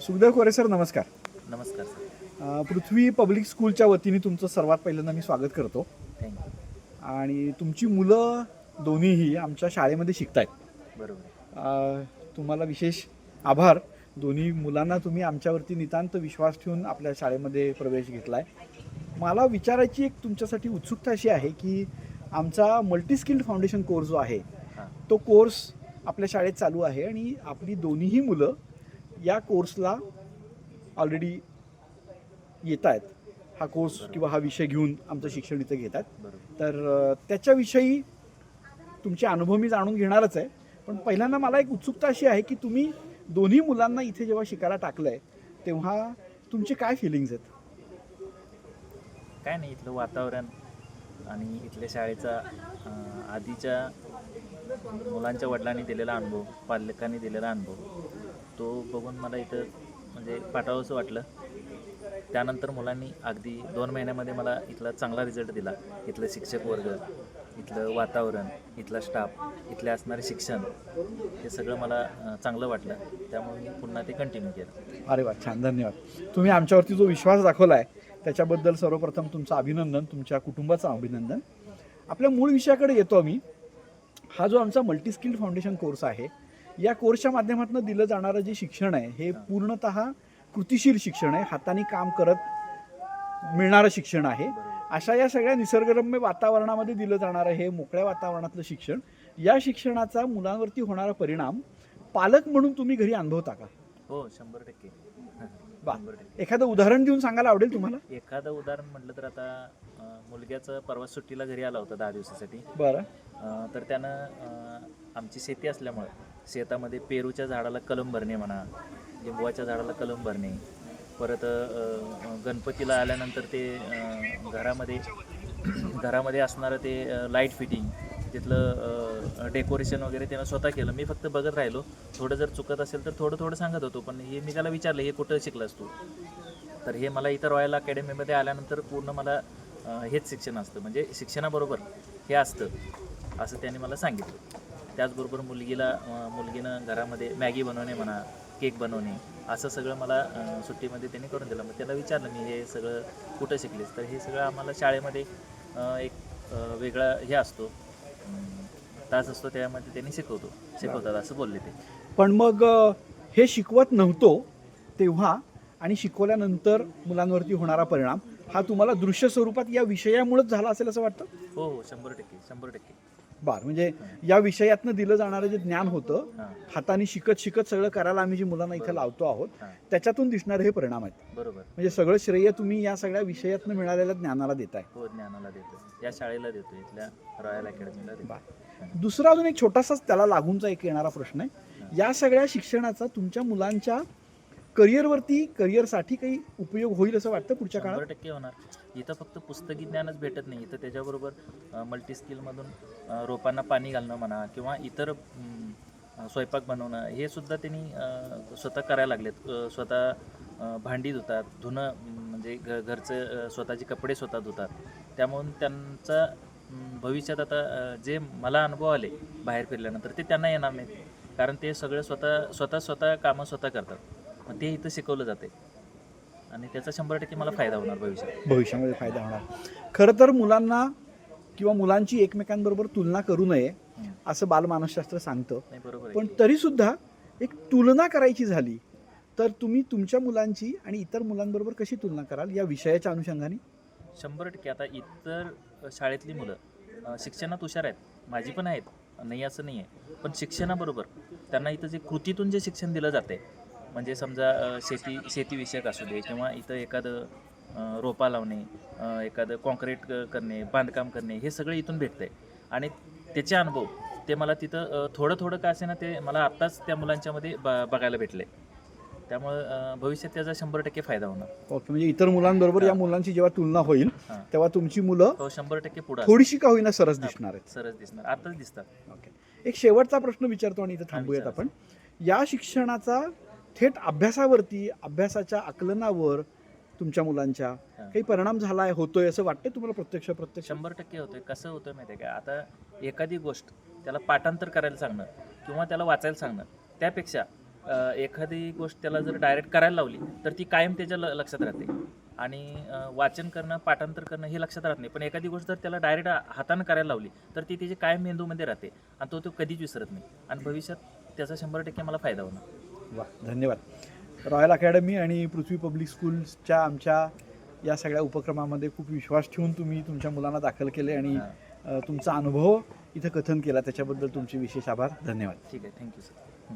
सुखदेव कोरे sir नमस्कार. नमस्कार sir. अ, पृथ्वी public स्कूलच्या वतीने तुमचं सर्वात पहिल्यांदा मी स्वागत करतो. थँक्यू आणि तुमची मुलं दोन्हीही आमच्या शाळेमध्ये शिकत आहेत बरोबर तुम्हाला विशेष आभार. दोन्ही मुलांना तुम्ही आमच्यावरती नितांत विश्वास ठेवून आपल्या शाळेमध्ये प्रवेश घेतला आहे मला विचारायची एक तुमच्यासाठी उत्सुकता अशी आहे की आमचा मल्टी स्किल्ड फाउंडेशन कोर्स जो आहे हां. तो कोर्स आपल्या शाळेत चालू आहे आणि आपली दोन्हीही मुलं या कोर्सला ऑलरेडी येत आहेत हा कोर्स किंवा हा विषय घेऊन आमचं शिक्षण इथं घेतात. बरोबर. तर त्याच्याविषयी तुमचे अनुभव मी जाणून घेणारच आहे. पण पहिल्यांदा मला एक उत्सुकता अशी आहे की तुम्ही दोन्ही मुलांना इथे जेव्हा शिकायला टाकलं आहे तेव्हा तुमचे काय फिलिंग्स आहेत? काय नाही इथलं वातावरण आणि इथल्या शाळेचा आधीच्या मुलांच्या वडिलांनी दिलेला अनुभव पालकांनी दिलेला अनुभव. तो बघून मला इथं म्हणजे पाठवावंसं वाटलं. त्यानंतर मुलांनी अगदी दोन महिन्यामध्ये मला इथला चांगला रिझल्ट दिला. इथलं शिक्षक वर्ग इथलं वातावरण इथला स्टाफ इथले असणारे शिक्षण हे सगळं मला चांगलं वाटलं. त्यामुळे मी पुन्हा ते कंटिन्यू केलं. अरे वा छान धन्यवाद. तुम्ही आमच्यावरती जो विश्वास दाखवला आहे त्याच्याबद्दल सर्वप्रथम तुमचं अभिनंदन तुमच्या कुटुंबाचं अभिनंदन. आपल्या मूळ विषयाकडे येतो आम्ही. हा जो आमचा मल्टीस्किल्ड फाउंडेशन कोर्स आहे या कोर्सच्या माध्यमातून दिलं जाणारं जे शिक्षण आहे हे पूर्णतः कृतिशील शिक्षण आहे. हाताने काम करत मिळणारं शिक्षण आहे. अशा या सगळ्या निसर्गरम्य वातावरणामध्ये दिलं जाणारं हे मोकळ्या वातावरणातलं शिक्षण. या शिक्षणाचा मुलांवरती होणारा परिणाम पालक म्हणून तुम्ही घरी अनुभवता का? हो शंभर टक्के. वा. शंभर टक्के. एखादं उदाहरण देऊन सांगायला आवडेल तुम्हाला? एखादं उदाहरण म्हटलं तर आता मुलग्याचं परवा सुट्टीला घरी आला होता दहा दिवसासाठी. बरं. तर त्यानं आमची शेती असल्यामुळं शेतामध्ये पेरूच्या झाडाला कलम भरणे म्हणा लिंबवाच्या झाडाला कलम भरणे परत गणपतीला आल्यानंतर ते घरामध्ये घरामध्ये असणारं ते लाइट फिटिंग तिथलं डेकोरेशन वगैरे त्यानं स्वतः केलं. मी फक्त बघत राहिलो. थोडं जर चुकत असेल तर थोडं थोडं सांगत होतो पण हे मी त्याला विचारलं हे कुठं शिकलास तू? तर हे मला इथं रॉयल अकॅडमीमध्ये आल्यानंतर पूर्ण मला हेच शिक्षण असतं. म्हणजे शिक्षणाबरोबर हे असतं असं त्याने मला सांगितलं. त्याचबरोबर मुलगीला मुलगीनं घरामध्ये मॅगी बनवणे म्हणा केक बनवणे असं सगळं मला सुट्टीमध्ये त्यांनी करून दिलं. मग त्याला विचारलं मी हे सगळं कुठं शिकलेस? तर हे सगळं आम्हाला शाळेमध्ये एक वेगळा हे असतो तास असतो त्यामध्ये त्यांनी शिकवतो शिकवतात असं बोलले ते. पण मग हे शिकवत नव्हतो तेव्हा आणि शिकवल्यानंतर मुलांवरती होणारा परिणाम हा तुम्हाला दृश्य स्वरूपात या विषयामुळेच झाला असेल असं वाटतं? हो हो शंभर टक्के शंभर टक्के. बर. म्हणजे या विषयातनं दिलं जाणारं जे ज्ञान होतं हाताने शिकत शिकत सगळं करायला आम्ही जी मुलांना इथे लावतो आहोत त्याच्यातून दिसणारे हे परिणाम आहेत. बरोबर. म्हणजे सगळं श्रेय तुम्ही या सगळ्या विषयातनं मिळालेल्या ज्ञानाला देताय. हो ज्ञानाला देतो या शाळेला देतो इथल्या रॉयल अकॅडमीला देतो बर. दुसरा अजून एक छोटासाच त्याला लागूनचा एक येणारा प्रश्न आहे. या सगळ्या शिक्षणाचा तुमच्या मुलांच्या करिअरवरती करिअरसाठी काही उपयोग होईल असं वाटतं पुढच्या काळात? टक्के होणार. इथं फक्त पुस्तकी ज्ञानच भेटत नाही. इथं त्याच्याबरोबर मल्टी स्किलमधून अं, रोपांना पाणी घालणं म्हणा किंवा इतर स्वयंपाक बनवणं हे सुद्धा त्यांनी स्वतः करायला लागलेत. स्वतः भांडी धुतात धुणं म्हणजे घ घरचं स्वतःचे कपडे स्वतः धुतात. त्यामुळं त्यांचा भविष्यात आता जे मला अनुभव आले बाहेर फिरल्यानंतर ते त्यांना येणार नाहीत. कारण ते सगळं स्वतः स्वतः स्वतः कामं स्वतः करतात. मग ते इथं शिकवलं जाते. आणि त्याचा शंभर टक्के मला फायदा होणार भविष्यात. भविष्यामध्ये फायदा होणार. खरं तर मुलांना किंवा मुलांची एकमेकांबरोबर तुलना करू नये. असं बालमानसशास्त्र सांगतं. नाही बरोबर आहे. पण तरी सुद्धा एक तुलना करायची झाली तर तुम्ही तुमच्या मुलांची आणि इतर मुलांबरोबर कशी तुलना कराल या विषयाच्या अनुषंगाने? शंभर टक्के. आता इतर शाळेतली मुलं अ, शिक्षणात हुशार आहेत. माझी पण आहेत. नाही असं नाही आहे पण शिक्षणाबरोबर त्यांना इथं जे कृतीतून जे शिक्षण दिलं जाते म्हणजे समजा शेती शेतीविषयक असू दे किंवा इथं एखादं रोपा लावणे एखादं कॉन्क्रीट करणे बांधकाम करणे हे सगळं इथून भेटतंय. आणि त्याचे अनुभव ते मला तिथं थोडं थोडं का असे ना ते मला आत्ताच त्या मुलांच्यामध्ये ब बघायला भेटले. त्यामुळं भविष्यात त्याचा शंभर टक्के फायदा होणार. ओके म्हणजे इतर मुलांबरोबर या. मुलांची जेव्हा तुलना होईल तेव्हा तुमची मुलं हो शंभर टक्के पुढं थोडीशी का होईना सरस दिसणार आहेत? सरस दिसणार. आताच दिसतात. ओके. एक शेवटचा प्रश्न विचारतो आणि इथं थांबूयात. आपण. या शिक्षणाचा थेट अभ्यासावरती अभ्यासाच्या आकलनावर तुमच्या मुलांच्या काही परिणाम झाला आहे होतोय असं वाटतं तुम्हाला प्रत्यक्ष प्रत्यक्ष? शंभर टक्के होतोय. कसं होतंय माहिती आहे का? आता एखादी गोष्ट त्याला पाठांतर करायला सांगणं किंवा त्याला वाचायला सांगणं त्यापेक्षा अ, एखादी गोष्ट त्याला जर डायरेक्ट करायला लावली तर ती कायम त्याच्या ल- लक्षात राहते. आणि अ, वाचन करणं पाठांतर करणं हे लक्षात राहत नाही. पण एखादी गोष्ट जर त्याला डायरेक्ट हातानं करायला लावली तर ती त्याची कायम मेंदूमध्ये राहते आणि तो तो कधीच विसरत नाही. आणि भविष्यात त्याचा शंभर टक्के मला फायदा होणार. वा धन्यवाद. रॉयल अकॅडमी आणि पृथ्वी पब्लिक स्कूल्सच्या आमच्या या सगळ्या उपक्रमामध्ये खूप विश्वास ठेवून तुम्ही तुमच्या मुलांना दाखल केले आणि तुमचा अनुभव इथं कथन केला. त्याच्याबद्दल तुमचे विशेष आभार. धन्यवाद. ठीक आहे. Thank you sir.